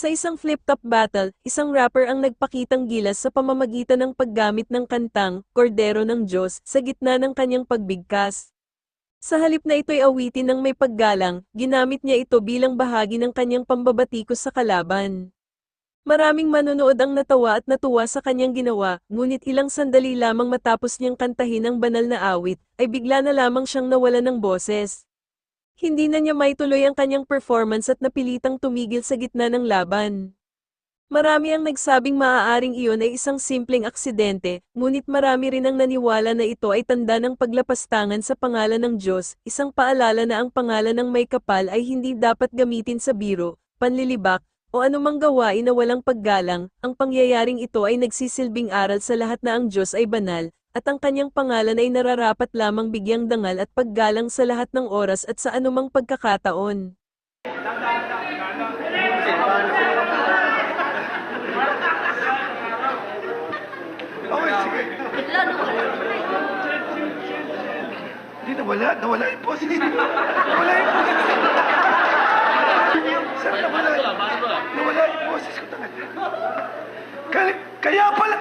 Sa isang flip-top battle, isang rapper ang nagpakitang gilas sa pamamagitan ng paggamit ng kantang, Kordero ng Diyos, sa gitna ng kanyang pagbigkas. Sa halip na ito'y awitin ng may paggalang, ginamit niya ito bilang bahagi ng kanyang pambabatikos sa kalaban. Maraming manonood ang natawa at natuwa sa kanyang ginawa, ngunit ilang sandali lamang matapos niyang kantahin ang banal na awit, ay bigla na lamang siyang nawalan ng boses. Hindi na niya maituloy ang kanyang performance at napilitang tumigil sa gitna ng laban. Marami ang nagsabing maaaring iyon ay isang simpleng aksidente, ngunit marami rin ang naniwala na ito ay tanda ng paglapastangan sa pangalan ng Diyos, isang paalala na ang pangalan ng may kapal ay hindi dapat gamitin sa biro, panlilibak, o anumang gawain na walang paggalang, ang pangyayaring ito ay nagsisilbing aral sa lahat na ang Diyos ay banal, at ang kanyang pangalan ay nararapat lamang bigyang dangal at paggalang sa lahat ng oras at sa anumang pagkakataon. Nawala. Nawala yung boses. Nawala yung boses. Saan nawala? Nawala yung boses ko talaga. Kaya pala.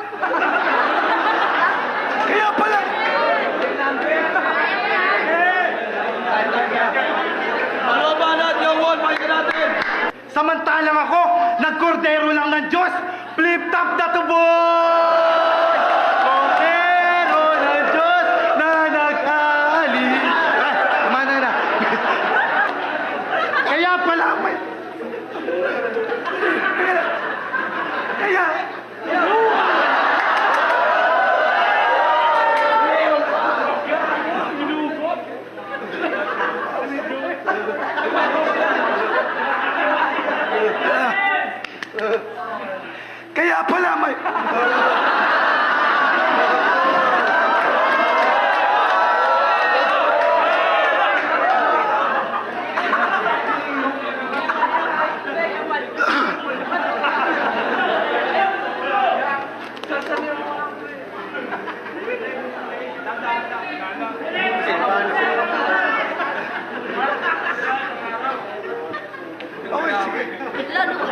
Samantalang ako, nagkordero lang ng Diyos, flip-top na to, boy! Kordero ng Diyos na nag-aali. Ah, tama na na. Kaya pala may... Kaya... Kaya... Kaya pala may... Okay, sige.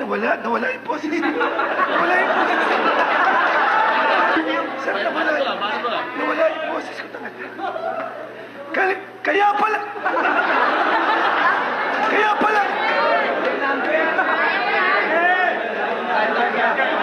Nawala. Nawala yung boses. Nawala yung boses. Saan nawala? Nawala yung boses ko kaya pala.